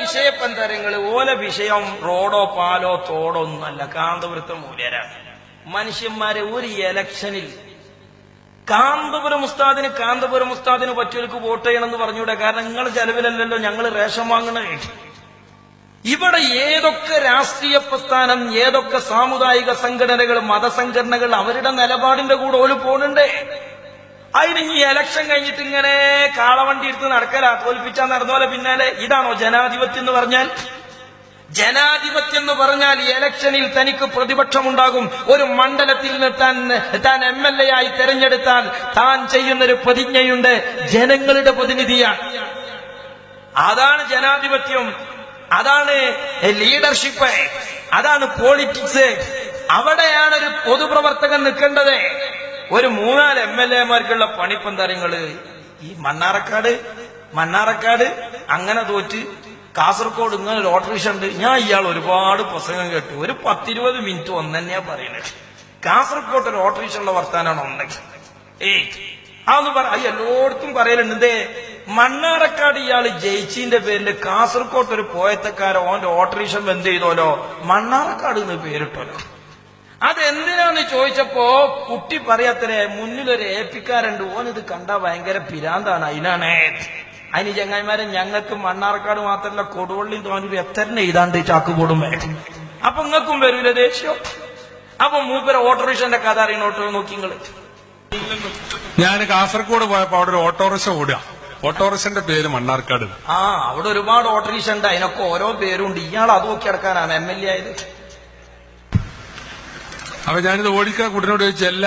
വിഷയപ്പന്തരങ്ങൾ ഓല വിഷയം റോഡോ പാലോ തോടോ ഒന്നല്ല കാന്തപുരത്തെ മൂല്യരാണ്. മനുഷ്യന്മാരെ ഒരു എലക്ഷനിൽ കാന്തപുരം ഉസ്താദിന് കാന്തപുരം ഉസ്താദിന് പറ്റിയവർക്ക് വോട്ട് ചെയ്യണമെന്ന് പറഞ്ഞൂടെ? കാരണം നിങ്ങൾ ചെലവിലല്ലല്ലോ ഞങ്ങൾ റേഷൻ വാങ്ങണേ ഇവിടെ ഏതൊക്കെ രാഷ്ട്രീയ പ്രസ്ഥാനം ഏതൊക്കെ സാമുദായിക സംഘടനകൾ മതസംഘടനകൾ അവരുടെ നിലപാടിന്റെ കൂടെ ഓൽ പോണുണ്ടേ. അതിന് ഈ ഇലക്ഷൻ കഴിഞ്ഞിട്ട് ഇങ്ങനെ കാളവണ്ടി എടുത്ത് നടക്കല. തോൽപ്പിച്ചാ നടന്ന പോലെ പിന്നാലെ ഇതാണോ ജനാധിപത്യം എന്ന് പറഞ്ഞാൽ? ജനാധിപത്യം എന്ന് പറഞ്ഞാൽ ഇലക്ഷനിൽ തനിക്ക് പ്രതിപക്ഷമുണ്ടാകും. ഒരു മണ്ഡലത്തിൽ നിന്ന് താൻ താൻ എം എൽ എ ആയി തെരഞ്ഞെടുത്താൽ താൻ ചെയ്യുന്നൊരു പ്രതിജ്ഞയുണ്ട്. ജനങ്ങളുടെ പ്രതിനിധിയാണ്. അതാണ് ജനാധിപത്യം. അതാണ് ലീഡർഷിപ്പ് അതാണ് പോളിറ്റിക്സ് അവിടെയാണ് ഒരു പൊതുപ്രവർത്തകൻ നിൽക്കേണ്ടത്. ഒരു മൂന്നാൽ എം എൽ എമാർക്കുള്ള പണിപ്പന്തരങ്ങൾ? ഈ മണ്ണാറക്കാട് മണ്ണാറക്കാട് അങ്ങനെ തോറ്റ് കാസർഗോഡ് ഇങ്ങനെ ഒരു ഓട്ടോറിക്ഷ ഉണ്ട്. ഞാൻ ഇയാൾ ഒരുപാട് പ്രസംഗം കേട്ടു. ഒരു പത്തിരുപത് മിനിറ്റ് ഒന്നെന്നെയാ പറയുന്നത് കാസർഗോഡ് ഒരു ഓട്ടോറിക്ഷ ഉള്ള വർത്താനാണ് ഒന്നെങ്കിൽ ഏയ് പറയാം പറ. അയ്യ എല്ലായിടത്തും പറയലുണ്ട്. ഇതേ മണ്ണാറക്കാട് ഇയാൾ ജയിച്ചിന്റെ പേരിൽ കാസർകോട്ട് ഒരു പോയത്തക്കാരോ ഓന്റെ ഓട്ടോറിക്ഷ എന്ത് ചെയ്തോലോ? മണ്ണാറക്കാട് എന്ന് പേരിട്ടോലോ? അതെന്തിനാന്ന് ചോദിച്ചപ്പോ കുട്ടി പറയാത്തരേ മുന്നിലൊരു ഏപ്പിക്കാരുണ്ട്. ഇത് കണ്ടാ ഭയങ്കര പിരാന്താണ്. അതിനാണ് അതിന് ചങ്ങായിമാരെ ഞങ്ങൾക്ക് മണ്ണാർക്കാട് മാത്രമല്ല കൊടുവള്ളി തോന്നി എത്തരനെ എഴുതാണ്ട് ചാക്ക് കൂടുമ്പോ അപ്പൊ നിങ്ങൾക്കും വരൂല ദേഷ്യം? അപ്പൊ മൂപ്പര ഓട്ടോറിക്ഷന്റെ കഥ അറിയണ ഓട്ടോ നോക്കി നിങ്ങൾ ഞാൻ കാസർഗോഡ് പോയപ്പോ അവിടെ ഒരു ഓട്ടോറിക്ഷ ഓടുക. ഓട്ടോറിക്ഷന്റെ പേര് മണ്ണാർക്കാട്. ആ അവിടെ ഒരുപാട് ഓട്ടോറിക്ഷ ഉണ്ട്. അതിനൊക്കെ ഓരോ പേരുണ്ട്. ഇയാൾ അത് നോക്കി അടക്കാനാണ് എം എൽ എ ആയത്. അപ്പൊ ഞാനിത് ഓടിക്കാൻ കുട്ടനോട് ചോദിച്ചല്ല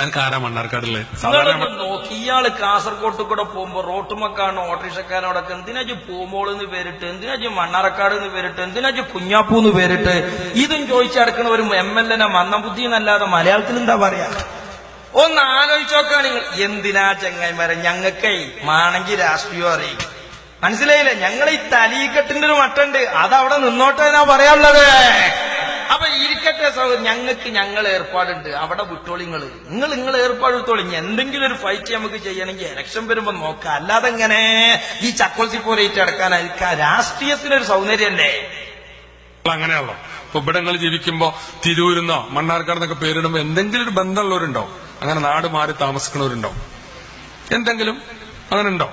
അനക്ക് ആരാ മണ്ണാർക്കാടല്ലേ സാധാരണ നോക്കി. ഇയാൾ കാസർഗോട്ട് കൂടെ പോകുമ്പോ റോട്ടുമക്കാണ് ഓട്ടോറിക്ഷക്കാരനോടൊക്കെ എന്തിനാജ് പൂമോൾ എന്ന് പേരിട്ട്? എന്തിനാജ് മണ്ണാർക്കാട് എന്ന് പേരിട്ട്? എന്തിനാജ് കുഞ്ഞാപ്പൂ എന്ന് പേരിട്ട്? ഇതും ചോദിച്ചടക്കണ ഒരു എം എൽ എനെ മന്ദബുദ്ധി എന്നല്ലാതെ മലയാളത്തിൽ എന്താ പറയാ? ഒന്ന് ആലോചിച്ചോക്കാ നിങ്ങൾ. എന്തിനാ ചെങ്ങായിമാരെ ഞങ്ങൾക്കേ മാണെങ്കിൽ രാഷ്ട്രീയം അറിയും? മനസ്സിലായില്ലേ? ഞങ്ങൾ ഈ തലീക്കെട്ടിന്റെ ഒരു മട്ടുണ്ട്. അതവിടെ നിന്നോട്ടെ എന്നാ പറയാനുള്ളത്? അപ്പൊ ഇരിക്കട്ടെ സഹോദരൻ ഞങ്ങൾക്ക് ഞങ്ങൾ ഏർപ്പാടുണ്ട്. അവിടെ വിട്ടോളിങ്ങൾ നിങ്ങൾ നിങ്ങൾ ഏർപ്പാട് എടുത്തോളി എന്തെങ്കിലും ഒരു ഫൈറ്റ് നമുക്ക് ചെയ്യണമെങ്കിൽ ഇലക്ഷൻ വരുമ്പോ നോക്കാം. അല്ലാതെ എങ്ങനെ ഈ ചക്കോൾസി പോലെ അടക്കാനായിരിക്കാം രാഷ്ട്രീയത്തിനൊരു സൗന്ദര്യല്ലേ? അങ്ങനെയുള്ള ഇപ്പൊ ഇവിടെ നിങ്ങൾ ജീവിക്കുമ്പോ തിരൂരുന്നോ മണ്ണാർക്കാട് എന്നൊക്കെ പേരിടുമ്പോ എന്തെങ്കിലും ഒരു ബന്ധമുള്ളവരുണ്ടോ അങ്ങനെ നാട് മാറി താമസിക്കുന്നവരുണ്ടോ എന്തെങ്കിലും? അങ്ങനെ ഉണ്ടോ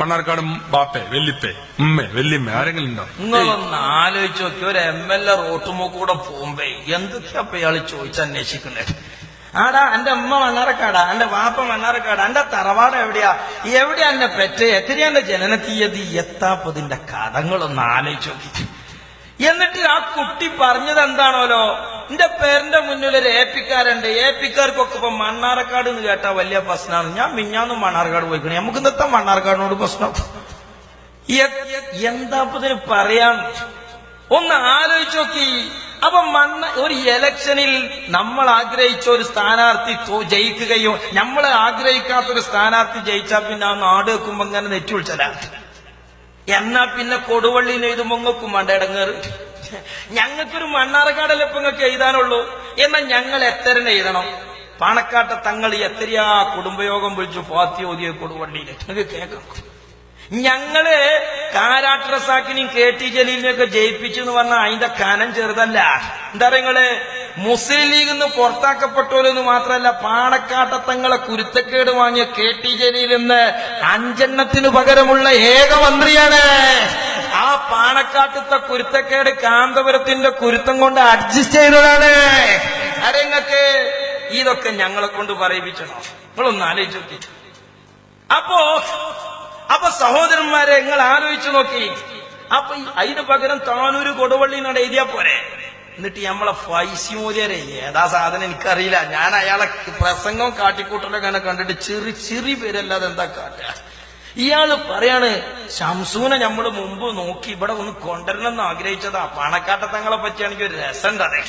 മണ്ണാർക്കാട് ബാപ്പേ വെല്ലിപ്പേ ഉമ്മേ വെല്ലിമ്മ ആരെങ്കിലും ഉണ്ടോ? നിങ്ങളൊന്ന് ആലോചിച്ച് നോക്കി ഒരു എം എൽ എ റോട്ടുമോ കൂടെ പോകുമ്പോ എന്തൊക്കെയാ ഇപ്പൊ ഇയാൾ ചോദിച്ചന്വേഷിക്കണ്ടേ ആടാ എന്റെ അമ്മ മണ്ണാറക്കാടാ എന്റെ വാപ്പ മണ്ണാറക്കാടാ എന്റെ തറവാട് എവിടെയാ? എവിടെയാ എന്റെ പെറ്റ്? എത്രയാ എന്റെ ജനന തീയതി എത്താപ്പതിന്റെ കഥങ്ങളൊന്ന് ആലോചിച്ച് നോക്കി. എന്നിട്ട് ആ കുട്ടി പറഞ്ഞത് എന്താണോലോ? എന്റെ പേരന്റെ മുന്നിൽ ഒരു ഏപ്പിക്കാരുണ്ട് ഏപ്പിക്കാർക്കൊക്കെ ഇപ്പൊ മണ്ണാർക്കാട് എന്ന് കേട്ടാ വലിയ പ്രശ്നമാണ് ഞാൻ മിഞ്ഞാന്നും മണ്ണാർക്കാട് പോയിക്കണേ. നമുക്ക് ഇന്നത്തെ മണ്ണാർക്കാടിനോട് പ്രശ്നം. എന്താ ഇതിന് പറയാൻ? ഒന്ന് ആലോചിച്ച് നോക്കി. അപ്പൊ മണ്ണ ഒരു ഇലക്ഷനിൽ നമ്മൾ ആഗ്രഹിച്ച ഒരു സ്ഥാനാർത്ഥി ജയിക്കുകയോ നമ്മൾ ആഗ്രഹിക്കാത്ത ഒരു സ്ഥാനാർത്ഥി ജയിച്ചാൽ പിന്നെ ആ നാട് വെക്കുമ്പോ ഇങ്ങനെ നെറ്റി എന്നാ പിന്നെ കൊടുവള്ളിന്ന് ഇത് മുങ്ങക്കും വേണ്ട ഇടങ്ങേറ്. ഞങ്ങൾക്കൊരു മണ്ണാറക്കാടല്ലേ ഇപ്പൊ നിങ്ങൾക്ക് എഴുതാനുള്ളൂ? എന്നാൽ ഞങ്ങൾ എത്തരനെ എഴുതണം. പണക്കാട്ട തങ്ങൾ എത്രയാ കുടുംബയോഗം വിളിച്ചു ഫാത്തി ഓതിയ കൊടുവള്ളിയിൽ നിങ്ങൾക്ക് കേൾക്കാം. ഞങ്ങൾ കാരാട്ട് റസാക്കിനെയും കെ ടി ജലീലിനെയൊക്കെ ജയിപ്പിച്ചു എന്ന് പറഞ്ഞാൽ അതിന്റെ കനം ചെറുതല്ല. എന്താ പറയുക മുസ്ലിം ലീഗിൽ നിന്ന് പുറത്താക്കപ്പെട്ടോലെന്ന് മാത്രമല്ല പാണക്കാട്ടത്തങ്ങളെ കുരുത്തക്കേട് വാങ്ങിയ കെ ടി ജലീൽ എന്ന് അഞ്ചെണ്ണത്തിന് പകരമുള്ള ഏക മന്ത്രിയാണ്. ആ പാണക്കാട്ടത്തെ കുരുത്തക്കേട് കാന്തപുരത്തിന്റെ കുരുത്തം കൊണ്ട് അഡ്ജസ്റ്റ് ചെയ്തതാണ്. അരങ്ങക്ക് ഇതൊക്കെ ഞങ്ങളെ കൊണ്ട് പറയിപ്പിച്ചണോ? നിങ്ങളൊന്ന് ആലോചിച്ച് നോക്കി. അപ്പോ അപ്പൊ സഹോദരന്മാരെ നിങ്ങൾ ആലോചിച്ചു നോക്കി. അപ്പൊ അതിന് പകരം താനൂര് കൊടുവള്ളിനോട് എഴുതിയാ പോരെ. എന്നിട്ട് നമ്മളെ ഫൈസി മോദിയരെ ഏതാ സാധനം എനിക്കറിയില്ല. ഞാൻ അയാളെ പ്രസംഗം കാട്ടിക്കൂട്ടലൊക്കെ കണ്ടിട്ട് ചെറി ചെറി പേരല്ലാതെ എന്താ കാട്ടുക? ഇയാൾ പറയാണ് ശംസൂനെ നമ്മൾ മുമ്പ് നോക്കി ഇവിടെ ഒന്ന് കൊണ്ടുവരണം എന്ന് ആഗ്രഹിച്ചതാ. പണക്കാട്ടത്തങ്ങളെ പറ്റിയാണെങ്കിൽ ഒരു രസമുണ്ട് അതെ.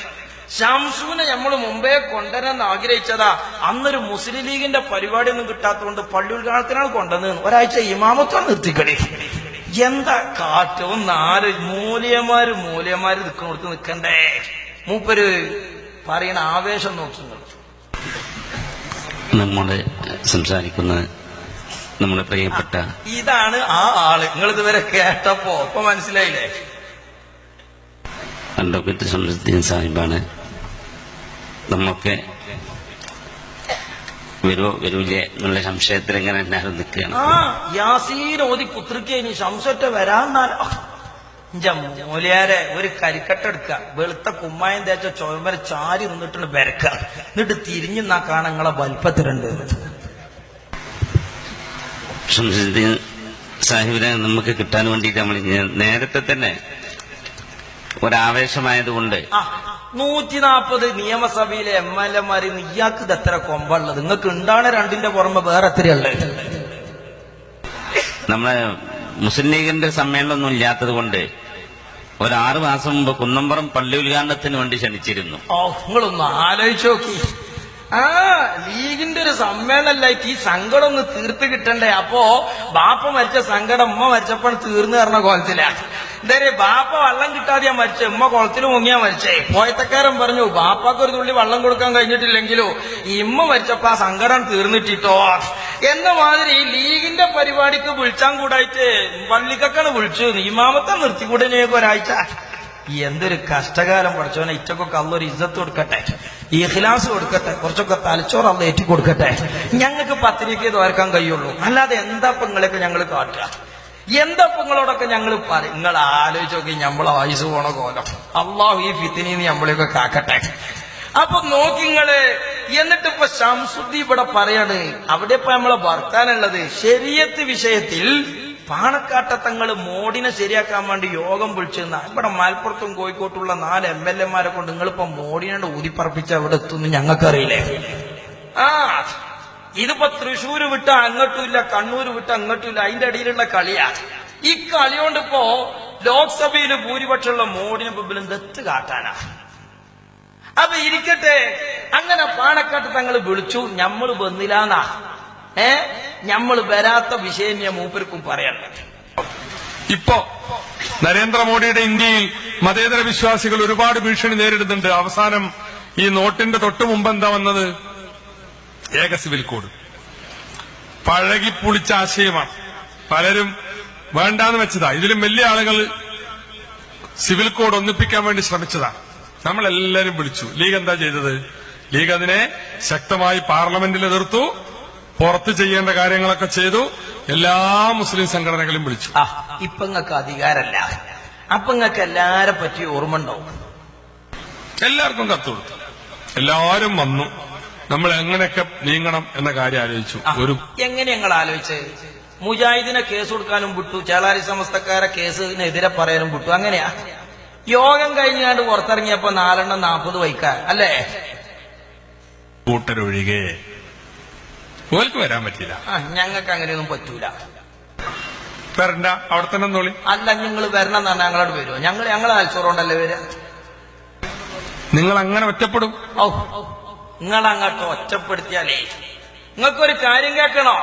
ശംസൂനെ നമ്മൾ മുമ്പേ കൊണ്ടുവരാൻ ആഗ്രഹിച്ചതാ. അന്നൊരു മുസ്ലിം ലീഗിന്റെ പരിപാടി ഒന്നും കിട്ടാത്തതുകൊണ്ട് പള്ളി ഉദ്ഘാടനത്തിനാണ് കൊണ്ടുവന്നത് ഒരാഴ്ച ഇമാമത്വം നിർത്തിക്കളി എന്താ കാറ്റ്? ഒന്ന് ആര്? മൂല്യമാര് മൂല്യമാര് നിൽക്കുന്നിടത്ത് നിൽക്കണ്ടേ? മൂപ്പര് പറയണ ആവേശം നോക്കി നമ്മുടെ സംസാരിക്കുന്ന നമ്മുടെ പ്രിയപ്പെട്ട ഇതാണ് ആ ആൾ. നിങ്ങൾ ഇതുവരെ കേട്ടപ്പോ ഇപ്പൊ മനസ്സിലായില്ലേ? അഡ്വക്കേറ്റ് സമൃദ്ധീൻ സാഹിബാണ്. നമ്മൊക്കെ വരുമോ വരൂലേ എന്നുള്ള സംശയത്തിൽ ഇങ്ങനെ എല്ലാവരും നിൽക്കുകയാണ്. യാസീൻ ഓതി പുത്രിക്ക് ഇനി ശംസൊറ്റ വരാന്നാലോ മൂലിയാരെ ഒരു കരിക്കട്ട എടുക്കുക വെളുത്ത കുമ്മായം തേച്ച ചുമര ചാരി നിന്നിട്ടുണ്ട് വരക്ക എന്നിട്ട് തിരിഞ്ഞുന്നാ കാണാൻ നിങ്ങളെ വലിപ്പത്തിലുണ്ട്. ഷംസുദ്ദീൻ സാഹിബിനെ നമുക്ക് കിട്ടാൻ വേണ്ടിയിട്ട് നമ്മൾ നേരത്തെ തന്നെ ഒരാവേശമായതുകൊണ്ട് നൂറ്റി നാൽപ്പത് നിയമസഭയിലെ എം എൽ എ നിന്ന് ഇയാൾക്ക് എത്ര കൊമ്പുള്ളത്? നിങ്ങൾക്ക് ഉണ്ടാണ് രണ്ടിന്റെ പുറമെ വേറെ എത്രയുള്ളത് നമ്മളെ മുസ്ലിം ലീഗിന്റെ സമ്മേളനമൊന്നും ഇല്ലാത്തത് കൊണ്ട് ഒരു ആറു മാസം മുമ്പ് കുന്നമ്പറം പള്ളി ഉദ്ഘാടനത്തിന് വേണ്ടി ക്ഷണിച്ചിരുന്നു. ഓ നിങ്ങളൊന്ന് ആലോചിച്ചു നോക്കി. ആ ലീഗിന്റെ ഒരു സമ്മേളനല്ലായിട്ട് ഈ സങ്കടം ഒന്ന് തീർത്ത് കിട്ടണ്ടേ? അപ്പോ ബാപ്പ മരിച്ച സങ്കടം ഉമ്മ മരിച്ചപ്പോൾ തീർന്നു തരണ കോലത്തില. എന്തായാലും ബാപ്പ വള്ളം കിട്ടാതെ ഞാൻ മരിച്ചേ. ഉമ്മ കുളത്തിൽ മുങ്ങിയാ മരിച്ചേ. പോയത്തക്കാരൻ പറഞ്ഞു ബാപ്പാക്ക് ഒരു തുള്ളി വള്ളം കൊടുക്കാൻ കഴിഞ്ഞിട്ടില്ലെങ്കിലോ ഈ ഉമ്മ മരിച്ചപ്പോ ആ സങ്കടം തീർന്നിട്ടിട്ടോ? എന്ന മാതിരി ലീഗിന്റെ പരിപാടിക്ക് വിളിച്ചാൻ കൂടായിട്ട് പള്ളിക്കൊക്കെയാണ് വിളിച്ചു ഇമാമത്തെ നിർത്തിക്കൂടെ ഞങ്ങൾക്ക് ഒരാഴ്ച. എന്തൊരു കഷ്ടകാലം പഠിച്ചോനെ ഇറ്റക്കൊക്കെ അള്ളൊരു ഇജ്ജത്ത് കൊടുക്കട്ടെ. ഈ ഖിലാസ് കൊടുക്കട്ടെ. കുറച്ചൊക്കെ തലച്ചോറ് അള്ള ഏറ്റി കൊടുക്കട്ടെ. ഞങ്ങൾക്ക് പത്തിരിക്ക് തോർക്കാൻ കഴിയുള്ളൂ. അല്ലാതെ എന്താ പെങ്ങളെയൊക്കെ ഞങ്ങൾ കാട്ടുക? എന്താ പെങ്ങളോടൊക്കെ ഞങ്ങൾ പറയും നിങ്ങൾ ആലോചിച്ച് നോക്കി നമ്മളെ വയസ്സ് പോണ കോലം. അള്ളാഹു ഈ ഫിത്തിനിന്ന് നമ്മളെയൊക്കെ കാക്കട്ടെ. അപ്പൊ നോക്കിങ്ങൾ എന്നിട്ട് ഇപ്പൊ ശംസുദ്ദി ഇവിടെ പറയാണ്. അവിടെ ഇപ്പൊ നമ്മളെ വർത്താനുള്ളത് ശരിയത്ത് വിഷയത്തിൽ പാണക്കാട്ടത്തങ്ങൾ മോഡിനെ ശരിയാക്കാൻ വേണ്ടി യോഗം വിളിച്ചെന്ന് ഇവിടെ മലപ്പുറത്തും കോഴിക്കോട്ടുള്ള നാല് എം എൽ എമാരെ കൊണ്ട് നിങ്ങളിപ്പോ മോഡിനെ ഊതിപ്പറപ്പിച്ച അവിടെ എത്തുന്നു ഞങ്ങൾക്കറിയില്ലേ? ആ ഇതിപ്പോ തൃശ്ശൂര് വിട്ട അങ്ങോട്ടുമില്ല കണ്ണൂര് വിട്ട അങ്ങോട്ടുമില്ല അതിന്റെ ഇടയിലുള്ള കളിയാ. ഈ കളിയോണ്ട് ഇപ്പോ ലോക്സഭയിൽ ഭൂരിപക്ഷമുള്ള മോഡിനെ മുമ്പിൽ ദത്ത് കാട്ടാനാ? അപ്പൊ ഇരിക്കട്ടെ അങ്ങനെ പാണക്കാട്ട് തങ്ങൾ വിളിച്ചു നമ്മൾ വന്നില്ലാന്നാ. ഏ? നമ്മൾ വരാത്ത വിഷയം ഞാൻ മൂപ്പർക്കും പറയണ്ട ഇപ്പോ നരേന്ദ്രമോദിയുടെ ഇന്ത്യയിൽ മതേതര വിശ്വാസികൾ ഒരുപാട് ഭീഷണി നേരിടുന്നുണ്ട്. അവസാനം ഈ നോട്ടിന്റെ തൊട്ടു മുമ്പ് എന്താ വന്നത്? ഏക സിവിൽ കോഡ്. പഴകി പുളിച്ച ആശയമാണ്. പലരും വേണ്ടാന്ന് വെച്ചതാ. ഇതിലും വലിയ ആളുകൾ സിവിൽ കോഡ് ഒന്നിപ്പിക്കാൻ വേണ്ടി ശ്രമിച്ചതാണ് നമ്മളെല്ലാരും വിളിച്ചു. ലീഗ് എന്താ ചെയ്തത്? ലീഗ് അതിനെ ശക്തമായി പാർലമെന്റിൽ എതിർത്തു. പുറത്ത് ചെയ്യേണ്ട കാര്യങ്ങളൊക്കെ ചെയ്തു. എല്ലാ മുസ്ലിം സംഘടനകളും വിളിച്ചു. ആ ഇപ്പൊ നിങ്ങൾക്ക് അധികാരല്ല അപ്പൊ നിങ്ങൾക്ക് എല്ലാരെ പറ്റി ഓർമ്മ ഉണ്ടാവും എല്ലാവർക്കും കത്ത് കൊടുത്തു. എല്ലാവരും വന്നു. നമ്മൾ എങ്ങനെയൊക്കെ നീങ്ങണം എന്ന കാര്യം ആലോചിച്ചു. ഒരു എങ്ങനെ ഞങ്ങൾ ആലോചിച്ച്? മുജാഹിദിനെ കേസ് കൊടുക്കാനും വിട്ടു ചേളാരി സമസ്തക്കാരെ കേസിനെതിരെ പറയാനും വിട്ടു. അങ്ങനെയാ. യോഗം കഴിഞ്ഞാണ്ട് പുറത്തിറങ്ങിയപ്പോ നാലെണ്ണം നാൽപ്പത് വൈക്കാൻ അല്ലേ? കൂട്ടരൊഴികെ ഓൽക്ക് വരാൻ പറ്റില്ല. ആ ഞങ്ങൾക്ക് അങ്ങനെയൊന്നും പറ്റൂല. വരണ്ട അവിടെ തന്നെ നോളി അല്ല നിങ്ങൾ വരണം എന്നാണ് ഞങ്ങളോട് വരുമോ ഞങ്ങൾ ഞങ്ങളെ അൽച്ചോറുണ്ടല്ലേ വരിക? നിങ്ങൾ അങ്ങനെ ഒറ്റപ്പെടും. ഔ നിങ്ങൾ അങ്ങോട്ട് ഒറ്റപ്പെടുത്തിയാലേ. നിങ്ങൾക്കൊരു കാര്യം കേൾക്കണോ?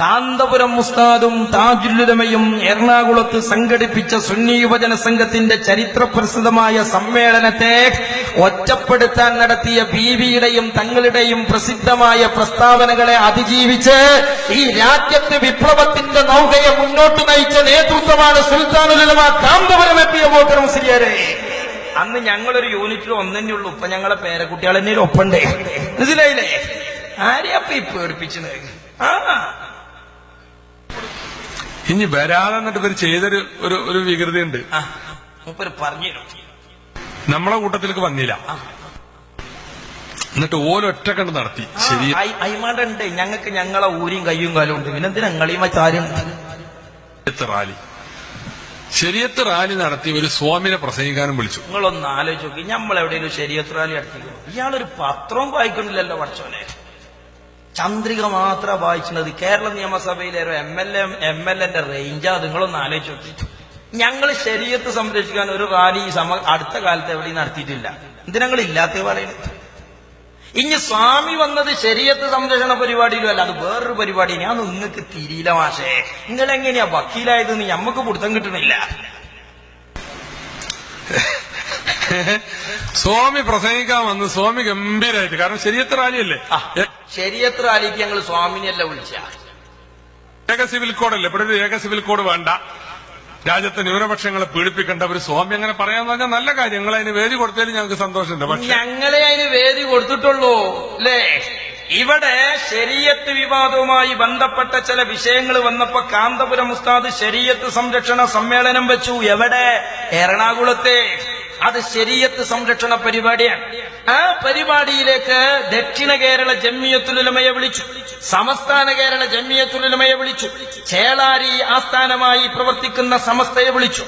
കാന്തപുരം മുസ്താദും താജുല്ലുലമയും എറണാകുളത്ത് സംഘടിപ്പിച്ച സുന്നി യുവജന സംഘത്തിന്റെ ചരിത്രപ്രസിദ്ധമായ സമ്മേളനത്തെ ഒറ്റപ്പെടുത്താൻ നടത്തിയ ബീവിയുടെയും തങ്ങളുടെയും പ്രസിദ്ധമായ പ്രസ്താവനകളെ അതിജീവിച്ച് ഈ രാജ്യത്ത് വിപ്ലവത്തിന്റെ നൗകയെ മുന്നോട്ട് നയിച്ച നേതൃത്വമാണ് സുൽത്താനുലമ കാന്തപുരം എത്തിയ വോട്ടർ മുസ്ലിയാരെ. അന്ന് ഞങ്ങളൊരു യൂണിറ്റിൽ ഒന്നേ ഉള്ളൂ. ഇപ്പൊ ഞങ്ങളെ പേരക്കുട്ടികൾ തന്നെ ഒപ്പണ്ടേ മനസ്സിലായില്ലേ? ആരെയപ്പ ഈ പേടിപ്പിച്ചത്? ആ. ഇനി വരാതെ എന്നിട്ട് ഇവർ ചെയ്തൊരു ഒരു ഒരു വികൃതി ഉണ്ട് പറഞ്ഞു നമ്മളെ കൂട്ടത്തിലേക്ക് വന്നില്ല. എന്നിട്ട് ഓലൊറ്റക്കണ്ട് നടത്തി. ശരി. അയിമാണ്ട് ഞങ്ങൾക്ക് ഞങ്ങളെ ഊരിയും കയ്യും കാലും ഉണ്ട്. പിന്നെന്തിനാ ഞങ്ങളീ മറ്റാരും ശരിയത്ത് റാലി. ശരിയത്ത് റാലി നടത്തി ഒരു സ്വാമിനെ പ്രസംഗിക്കാനും വിളിച്ചു. നിങ്ങളൊന്ന് ആലോചിച്ച് നോക്കി. ശരിയത്ത് റാലി നടത്തി ഇയാളൊരു പത്രവും വായിക്കുന്നില്ലല്ലോ പഠിച്ചോനെ ചന്ദ്രിക മാത്രം വായിച്ചത് കേരള നിയമസഭയിലെ ഒരു M L A M L എന്റെ റേഞ്ചാ നിങ്ങളൊന്ന് ആലോചിച്ച് നോക്കി ഞങ്ങൾ ശരീരത്ത് സംരക്ഷിക്കാൻ ഒരു റാലി സമ അടുത്ത കാലത്ത് എവിടെയും നടത്തിയിട്ടില്ല. എന്തിനങ്ങൾ ഇല്ലാത്ത പറയുന്നത്? ഇനി സ്വാമി വന്നത് ശരീരത്ത് സംരക്ഷണ പരിപാടിയിലും അല്ല അത് വേറൊരു പരിപാടി ഞാൻ നിങ്ങൾക്ക് തിരിയില്ല മാഷേ. നിങ്ങൾ എങ്ങനെയാ വക്കീലായതെന്ന് ഞമ്മക്ക് പിടുത്തം കിട്ടണില്ല. സ്വാമി പ്രസംഗിക്കാൻ വന്ന് സ്വാമി ഗംഭീരായിട്ട്. കാരണം ശരിയത്ര റാലിയല്ലേ ശരിയത്ര റാലിക്ക് ഞങ്ങൾ സ്വാമിനെയല്ല വിളിച്ച? ഏക സിവിൽ കോഡല്ലേ? ഇവിടെ ഒരു ഏക സിവിൽ കോഡ് വേണ്ട. രാജ്യത്തെ ന്യൂനപക്ഷങ്ങളെ പീഡിപ്പിക്കേണ്ട ഒരു സ്വാമി അങ്ങനെ പറയാന്ന് പറഞ്ഞാൽ നല്ല കാര്യം. നിങ്ങൾ അതിന് വേദി കൊടുത്തതിൽ ഞങ്ങൾക്ക് സന്തോഷമുണ്ട്. ഞങ്ങളെ അതിന് വേദി കൊടുത്തിട്ടുള്ളൂ അല്ലേ? ഇവിടെ ശരീയത്ത് വിവാദവുമായി ബന്ധപ്പെട്ട ചില വിഷയങ്ങൾ വന്നപ്പോ കാന്തപുരം ഉസ്താദ് ശരീയത്ത് സംരക്ഷണ സമ്മേളനം വെച്ചു. എവിടെ? എറണാകുളത്തെ. അത് ശരീയത്ത് സംരക്ഷണ പരിപാടിയാണ്. ആ പരിപാടിയിലേക്ക് ദക്ഷിണ കേരള ജമ്മിയത്തുലുലമയെ വിളിച്ചു. സമസ്ഥാന കേരള ജമ്മിയത്തുലുലമയെ വിളിച്ചു. ചേളാരി ആസ്ഥാനമായി പ്രവർത്തിക്കുന്ന സമസ്തയെ വിളിച്ചു.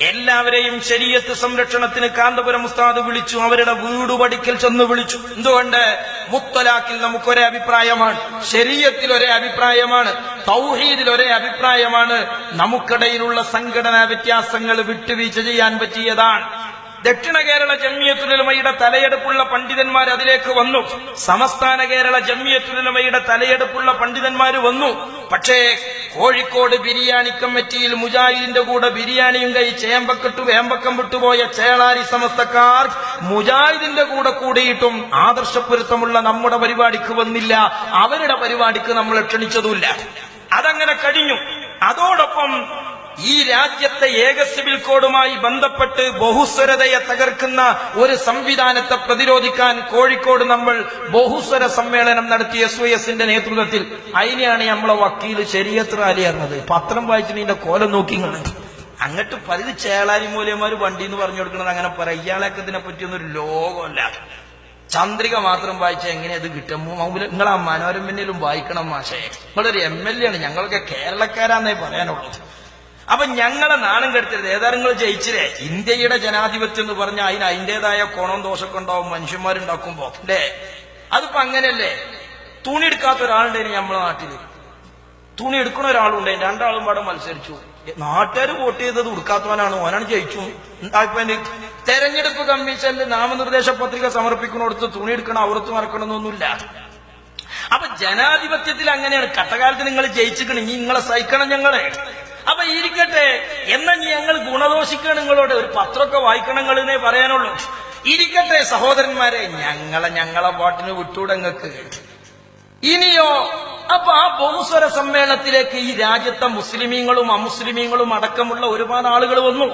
എല്ലാവരെയും ശരീരത്ത് സംരക്ഷണത്തിന് കാന്തപുരം ഉസ്താദ് വിളിച്ചു അവരുടെ വീട് പടിക്കൽ ചെന്ന് വിളിച്ചു. എന്തുകൊണ്ട്? മുത്തലാക്കിൽ നമുക്കൊരേ അഭിപ്രായമാണ് ശരീരത്തിൽ ഒരേ അഭിപ്രായമാണ് തൗഹീദിൽ ഒരേ അഭിപ്രായമാണ്. നമുക്കിടയിലുള്ള സംഘടനാ വ്യത്യാസങ്ങൾ വിട്ടുവീഴ്ച ചെയ്യാൻ പറ്റിയതാണ്. ദക്ഷിണ കേരള ജമ്മിയത്തുലമയുടെ തലയെടുപ്പുള്ള പണ്ഡിതന്മാർ അതിലേക്ക് വന്നു. സമസ്ഥാന കേരള ജമ്മിയത്തുലമയുടെ തലയെടുപ്പുള്ള പണ്ഡിതന്മാർ വന്നു. പക്ഷേ കോഴിക്കോട് ബിരിയാണി കമ്മിറ്റിയിൽ മുജാഹിദിന്റെ കൂടെ ബിരിയാണിയും കൈ ചേമ്പക്കെട്ടു വേമ്പക്കം വിട്ടുപോയ ചേളാരി സമസ്തക്കാർ മുജാഹിദിന്റെ കൂടെ കൂടിയിട്ടും ആദർശപ്പൊരുത്തമുള്ള നമ്മുടെ പരിപാടിക്ക് വന്നില്ല. അവരുടെ പരിപാടിക്ക് നമ്മൾ ക്ഷണിച്ചതുമില്ല. അതങ്ങനെ കഴിഞ്ഞു. അതോടൊപ്പം ഈ രാജ്യത്തെ ഏക സിവിൽ കോഡുമായി ബന്ധപ്പെട്ട് ബഹുസ്വരതയെ തകർക്കുന്ന ഒരു സംവിധാനത്തെ പ്രതിരോധിക്കാൻ കോഴിക്കോട് നമ്മൾ ബഹുസ്വര സമ്മേളനം നടത്തിയ എസ് വൈ എസിന്റെ നേതൃത്വത്തിൽ. അതിനെയാണ് നമ്മളെ വക്കീൽ ശരിയത്ര അലി പത്രം നിന്റെ കോലം നോക്കി അങ്ങോട്ട് പലത് ചേളാരി മൂലയന്മാര് വണ്ടി എന്ന് പറഞ്ഞു കൊടുക്കുന്നത് അങ്ങനെ പറയാം. ഇയാളൊക്കെ ഇതിനെ പറ്റിയൊന്നും ഒരു ലോകമല്ല ചന്ദ്രിക മാത്രം വായിച്ച എങ്ങനെ അത് കിട്ടും? നിങ്ങൾ ആ മനോരമയിലും വായിക്കണം മാഷേ. നിങ്ങളൊരു എം എൽ എ ആണ്. ഞങ്ങളൊക്കെ കേരളക്കാരാന്നേ പറയാനുള്ളൂ. അപ്പൊ ഞങ്ങളെ നാണം കെടുത്തരുത്. ഏതായാലും നിങ്ങൾ ജയിച്ചില്ലേ ഇന്ത്യയുടെ ജനാധിപത്യം എന്ന് പറഞ്ഞാൽ അതിന് അതിന്റേതായ കോണം ദോഷമൊക്കെ ഉണ്ടാവും മനുഷ്യന്മാരുണ്ടാക്കുമ്പോ. അല്ലേ? അതിപ്പോ അങ്ങനെയല്ലേ? തുണി എടുക്കാത്ത ഒരാളുണ്ടായിന് നമ്മളെ നാട്ടിൽ. തുണി എടുക്കുന്ന ഒരാളുണ്ട്. രണ്ടാളും പാടെ മത്സരിച്ചു. നാട്ടുകാർ വോട്ട് ചെയ്തത് ഉടുക്കാത്തവനാണ്. ഓനാണ് ജയിച്ചു. തെരഞ്ഞെടുപ്പ് കമ്മീഷനിൽ നാമനിർദ്ദേശ പത്രിക സമർപ്പിക്കുന്നിടത്ത് തുണി എടുക്കണം അവർത്ത് മറക്കണമെന്നൊന്നുമില്ല. അപ്പൊ ജനാധിപത്യത്തിൽ അങ്ങനെയാണ്. കട്ടകാലത്ത് നിങ്ങൾ ജയിച്ചിക്കണം ഇനി നിങ്ങളെ സഹിക്കണം ഞങ്ങളെ. അപ്പൊ ഇരിക്കട്ടെ എന്നാ ഞങ്ങൾ ഗുണദോഷിക്കണം നിങ്ങളോട്? ഒരു പത്രമൊക്കെ വായിക്കണം നിങ്ങളെന്നേ പറയാനുള്ളൂ. ഇരിക്കട്ടെ സഹോദരന്മാരെ ഞങ്ങളെ ഞങ്ങളെ പാട്ടിന് വിട്ടൂടങ്ങൾക്ക് ഇനിയോ അപ്പൊ ആ ബഹുസ്വര സമ്മേളനത്തിലേക്ക് ഈ രാജ്യത്തെ മുസ്ലിമീങ്ങളും അമുസ്ലിമീങ്ങളും അടക്കമുള്ള ഒരുപാട് ആളുകൾ വന്നു.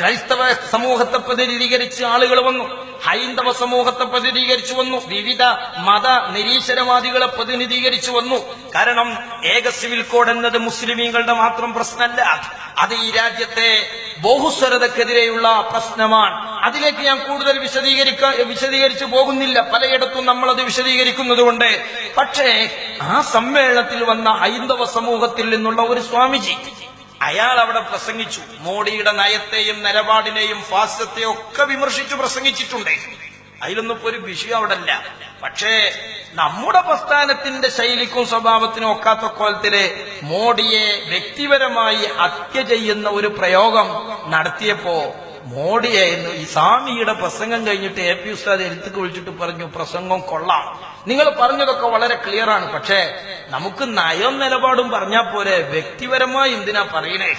ക്രൈസ്തവ സമൂഹത്തെ പ്രതിനിധീകരിച്ച് ആളുകൾ വന്നു. ഹൈന്ദവ സമൂഹത്തെ പ്രതിനിധീകരിച്ചു വന്നു. വിവിധ മത നിരീശ്വരവാദികളെ പ്രതിനിധീകരിച്ചു വന്നു. കാരണം ഏക സിവിൽ കോഡ് എന്നത് മുസ്ലിമീങ്ങളുടെ മാത്രം പ്രശ്നമല്ല. അത് ഈ രാജ്യത്തെ ബഹുസ്വരതക്കെതിരെയുള്ള പ്രശ്നമാണ്. അതിലേക്ക് ഞാൻ കൂടുതൽ വിശദീകരിക്ക വിശദീകരിച്ചു പോകുന്നില്ല. പലയിടത്തും നമ്മൾ അത് വിശദീകരിക്കുന്നത് കൊണ്ട് പക്ഷേ ആ സമ്മേളനത്തിൽ വന്ന ഹൈന്ദവ സമൂഹത്തിൽ നിന്നുള്ള ഒരു സ്വാമിജി അയാൾ അവിടെ പ്രസംഗിച്ചു. മോഡിയുടെ നയത്തെയും നിലപാടിനെയും ഫാസ്റ്റത്തെയും ഒക്കെ വിമർശിച്ചു പ്രസംഗിച്ചിട്ടുണ്ട്. അതിലൊന്നും ഒരു വിഷയം അവിടെ അല്ല പക്ഷേ നമ്മുടെ പ്രസ്ഥാനത്തിന്റെ ശൈലിക്കും സ്വഭാവത്തിനും ഒക്കാത്ത കോലത്തിൽ മോഡിയെ വ്യക്തിപരമായി ഹത്യ ചെയ്യുന്ന ഒരു പ്രയോഗം നടത്തിയപ്പോ മോഡിയെ ഇന്ന് ഈ സ്വാമിയുടെ പ്രസംഗം കഴിഞ്ഞിട്ട് എ പി ഉസ്താദ് എഴുത്തുക്ക് വിളിച്ചിട്ട് പറഞ്ഞു പ്രസംഗം കൊള്ളാം. നിങ്ങൾ പറഞ്ഞതൊക്കെ വളരെ ക്ലിയർ ആണ്. പക്ഷേ നമുക്ക് നയം നിലപാടും പറഞ്ഞാൽ പോലെ വ്യക്തിപരമായി എന്തിനാ പറയണേ?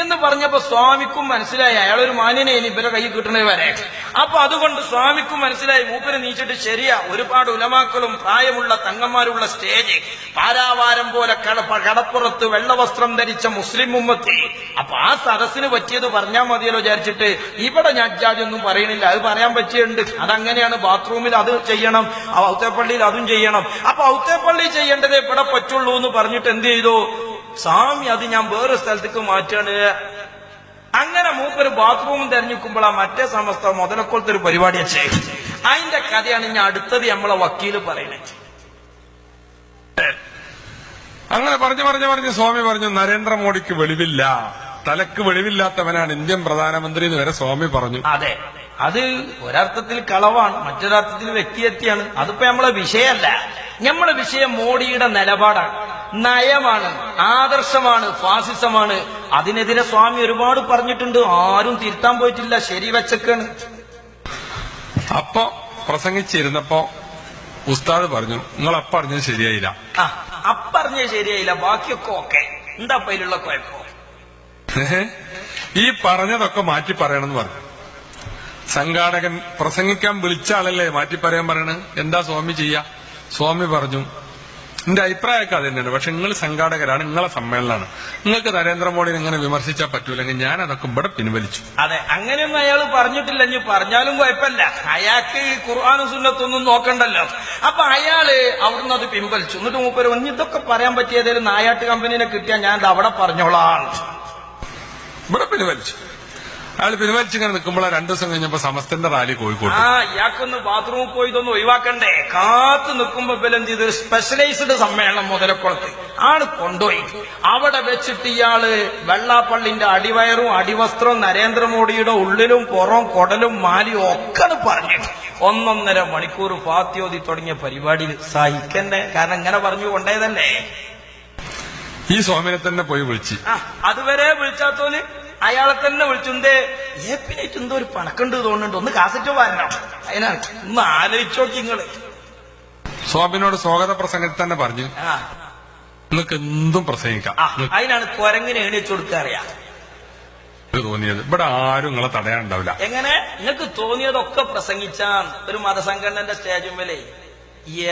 എന്ന് പറഞ്ഞപ്പോ സ്വാമിക്കും മനസ്സിലായി. അയാളൊരു മാന്യനെ ഇനി ഇവരെ കൈ കിട്ടണേ വരെ. അപ്പൊ അതുകൊണ്ട് സ്വാമിക്കും മനസ്സിലായി. മൂപ്പര് നീച്ചിട്ട് ശരിയാ. ഒരുപാട് ഉലമാക്കളും പ്രായമുള്ള തങ്ങന്മാരുള്ള സ്റ്റേജ്. പാരാവാരം പോലെ കട- കടപ്പുറത്ത് വെള്ളവസ്ത്രം ധരിച്ച മുസ്ലിം ഉമ്മത്തി. അപ്പൊ ആ സദസ്സിന് പറ്റിയത് പറഞ്ഞാൽ മതിയല്ലോ വിചാരിച്ചിട്ട്. ഇവിടെ ഞാൻ ഒന്നും പറയണില്ല. അത് പറയാൻ പറ്റിയുണ്ട് അതങ്ങനെയാണ് ബാത്റൂമിൽ അത് ചെയ്യണം. ഔത്തേപ്പള്ളിയിൽ അതും ചെയ്യണം. അപ്പൊ ഔത്തേപ്പള്ളി ചെയ്യേണ്ടത് ഇവിടെ പറ്റുള്ളൂ എന്ന് പറഞ്ഞിട്ട് എന്ത് ചെയ്തു? സ്വാമി അത് ഞാൻ വേറെ സ്ഥലത്തേക്ക് മാറ്റാണ്. അങ്ങനെ മൂപ്പര് ബാത്റൂം തെരഞ്ഞെടുക്കുമ്പോഴാ മറ്റേ സമസ്ത മുതലക്കൊളത്തെ ഒരു പരിപാടി ചെയ്യും അതിന്റെ കഥയാണ് ഞാൻ അടുത്തത് നമ്മളെ വക്കീൽ പറയുന്നത് അങ്ങനെ പറഞ്ഞു പറഞ്ഞു പറഞ്ഞു സ്വാമി പറഞ്ഞു നരേന്ദ്രമോദിക്ക് വെളിവില്ല. തലക്ക് വെളിവില്ലാത്തവനാണ് ഇന്ത്യൻ പ്രധാനമന്ത്രി എന്ന് വരെ സ്വാമി പറഞ്ഞു. അതെ. അത് ഒരർത്ഥത്തിൽ കളവാണ് മറ്റൊരർത്ഥത്തിൽ വ്യക്തിയെത്തിയാണ് അതിപ്പോ നമ്മളെ വിഷയമല്ല. നമ്മളെ വിഷയം മോഡിയുടെ നിലപാടാണ്. നയമാണ് ആദർശമാണ് ഫാസിസമാണ്. അതിനെതിരെ സ്വാമി ഒരുപാട് പറഞ്ഞിട്ടുണ്ട്. ആരും തിരുത്താൻ പോയിട്ടില്ല. ശരി വെച്ചക്കാണ്. അപ്പൊ പ്രസംഗിച്ചിരുന്നപ്പോ ഉസ്താദ് പറഞ്ഞു നിങ്ങൾ അപ്പ പറഞ്ഞത് ശരിയായില്ല. ആ അപ്പറഞ്ഞ ശരിയായില്ല. ബാക്കിയൊക്കെ ഓക്കെ. എന്താ പൈലുള്ള കുഴപ്പം? ഈ പറഞ്ഞതൊക്കെ മാറ്റി പറയണമെന്ന് പറഞ്ഞു. സംഘാടകൻ പ്രസംഗിക്കാൻ വിളിച്ച ആളല്ലേ മാറ്റി പറയാൻ പറയണ്? എന്താ സ്വാമി ചെയ്യ? സ്വാമി പറഞ്ഞു എന്റെ അഭിപ്രായമൊക്കെ അത് തന്നെയാണ്. പക്ഷെ നിങ്ങൾ സംഘാടകരാണ് നിങ്ങളെ സമ്മേളനമാണ്. നിങ്ങൾക്ക് നരേന്ദ്രമോദിനെ ഇങ്ങനെ വിമർശിച്ചാൽ പറ്റൂലെങ്കിൽ ഞാൻ അതൊക്കെ ഇവിടെ പിൻവലിച്ചു. അതെ അങ്ങനെയൊന്നും അയാൾ പറഞ്ഞിട്ടില്ല ഇനി പറഞ്ഞാലും കുഴപ്പമില്ല. അയാൾക്ക് ഖുർആാനും സുന്നത്തൊന്നും നോക്കണ്ടല്ലോ. അപ്പൊ അയാൾ അവിടുന്ന് അത് പിൻവലിച്ചു. എന്നിട്ട് മൂപ്പര് ഒന്നിതൊക്കെ ഇതൊക്കെ പറയാൻ പറ്റിയ ഏതെങ്കിലും നായാട്ട് കമ്പനീനെ കിട്ടിയാൽ ഞാൻ അവിടെ പറഞ്ഞോളാണ് ഇവിടെ പിൻവലിച്ചു. അയാൾ പിൻവലിച്ച് ഇങ്ങനെ നിൽക്കുമ്പോഴാണ് രണ്ടു ദിവസം കഴിഞ്ഞപ്പോ സമസ്തന്റെ റാലി കോഴിക്കോട് ആ ഇയാൾക്കൊന്ന് ബാത്റൂമിൽ പോയി ഇതൊന്നും ഒഴിവാക്കണ്ടേ? കാത്തു നിൽക്കുമ്പോ പിന്നെ എന്ത് ചെയ്ത്? ഒരു സ്പെഷ്യലൈസ്ഡ് സമ്മേളനം മുതലക്കുളത്ത്. ആണ് കൊണ്ടുപോയി. അവിടെ വെച്ചിട്ട് ഇയാൾ വെള്ളാപ്പള്ളിന്റെ അടിവയറും അടിവസ്ത്രവും നരേന്ദ്രമോദിയുടെ ഉള്ളിലും പുറം കൊടലും മാലിയും ഒക്കെ പറഞ്ഞിട്ട് ഒന്നൊന്നര മണിക്കൂർ ഫാത്യോതി തുടങ്ങിയ പരിപാടിയിൽ സഹിക്കന്നെ കാരണം ഇങ്ങനെ പറഞ്ഞു കൊണ്ടേതല്ലേ? ഈ സ്വാമിനെ തന്നെ പോയി വിളിച്ച്. അതുവരെ വിളിച്ചാത്തോന്? അയാളെ തന്നെ വിളിച്ചുണ്ടേ ഏപ്പിനായിട്ട് എന്തോ ഒരു പണക്കുണ്ട് തോന്നുന്നുണ്ട് ഒന്ന് കാസറ്റോ വാരണം. അതിനാണ്. ഒന്ന് ആലോചിച്ചോക്കി നിങ്ങൾ. സ്വാമിനോട് സ്വാഗത പ്രസംഗത്തിൽ തന്നെ പറഞ്ഞു. നിങ്ങൾക്ക് എന്തും പ്രസംഗിക്കാം. അതിനാണ് കുരങ്ങിനെ എണീച്ചു കൊടുക്കാറിയാ തോന്നിയത്. ഇവിടെ ആരും നിങ്ങളെ തടയാനുണ്ടാവില്ല. എങ്ങനെ? നിങ്ങൾക്ക് തോന്നിയതൊക്കെ പ്രസംഗിച്ചാൽ ഒരു മതസംഘടനന്റെ സ്റ്റേജും വിലേ.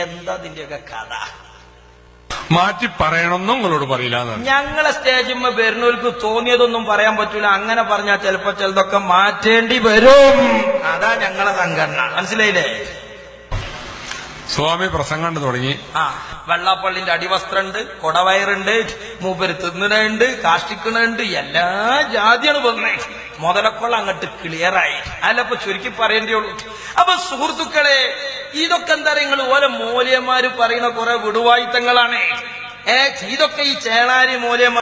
എന്താ ഇതിന്റെയൊക്കെ കഥ? മാറ്റി പറയണമെന്നും നിങ്ങളോട് പറയില്ല ഞങ്ങളെ സ്റ്റേജിന്മ വരുന്നവർക്ക് തോന്നിയതൊന്നും പറയാൻ പറ്റൂല. അങ്ങനെ പറഞ്ഞാൽ ചിലപ്പോ ചിലതൊക്കെ മാറ്റേണ്ടി വരും. അതാ ഞങ്ങളെ സംഘടന. മനസ്സിലായില്ലേ? സ്വാമി പ്രസംഗം കണ്ടു തുടങ്ങി. ആ വെള്ളാപ്പള്ളിന്റെ അടിവസ്ത്രണ്ട് കൊടവയറുണ്ട് മൂപ്പര് തിന്നണുണ്ട് കാഷ്ടിക്കണുണ്ട് എല്ലാ ജാതിയാണ് വന്നേ. മുതലക്കൊള്ള അങ്ങോട്ട് ക്ലിയറായി അല്ലപ്പോ ചുരുക്കി പറയേണ്ടേ ഉള്ളൂ അപ്പൊ സുഹൃത്തുക്കളെ ഇതൊക്കെ എന്താ നിങ്ങൾ ഓരോ മൂല്യന്മാര് പറയുന്ന കുറെ വിടുവായുത്തങ്ങളാണ് ഏ ഇതൊക്കെ ഈ ചേളാരി മൂല്യന്മാർ